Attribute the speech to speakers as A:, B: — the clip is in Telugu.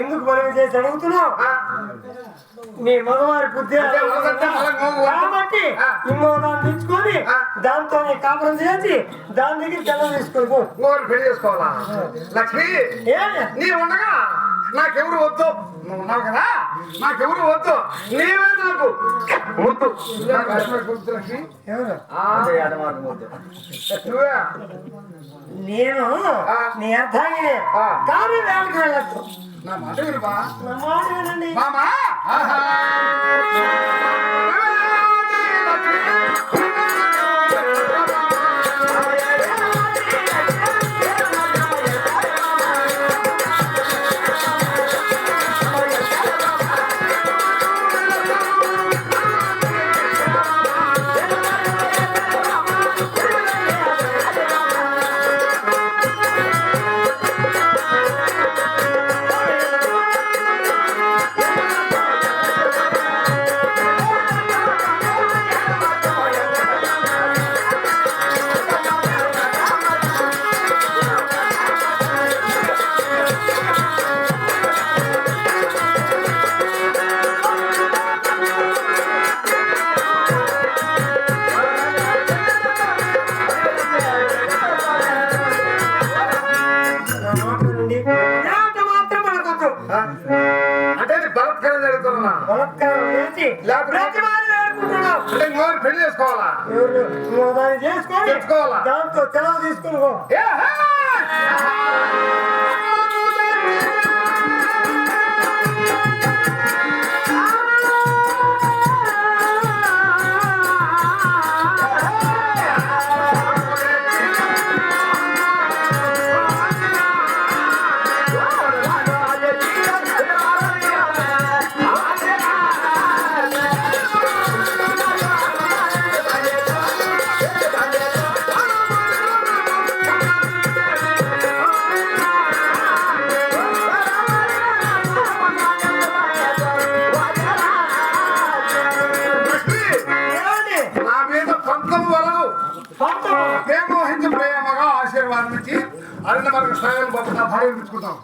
A: ఎందుకు మనం చేసి అడుగుతున్నావు? నీ మగవారి బుద్ధి కాబట్టి. ఇంకో దాన్ని తెచ్చుకొని. దాంతో కాపురం చేసి దాని దగ్గర జనం తీసుకొని పో.
B: ఇంకోరు పెళ్ళి చేసుకోవాలా? లక్ష్మి? నీ ఉండగా నాకెవరు వద్దు? నువ్వు ఉన్నావు కదా? నాకెవరు వద్దు? నీవే నాకు. వద్దు. నువ్వే.
A: నేను
B: ఆ.
A: నీ అర్థాన్ని
B: ఆ.
A: కానీ వేళకి వెళ్ళచ్చు
B: నా మాట వినుమా
A: నా మాట వినండి.
B: మామా? బలత్కారం జరుగుతున్నా.
A: బలత్కారం చేసి ప్రతి వారు వేడుకుంటున్నావు
B: అంటే ఇంకోరు పెళ్ళి చేసుకోవాలా?
A: దాన్ని చేసుకొని
B: తెచ్చుకోవాలా?
A: దాంతో సెలవు తీసుకుని
B: ప్రేమగా ఆశీర్వాదించి అన్న సాయం బాబు నా భార్య తెచ్చుకుందాం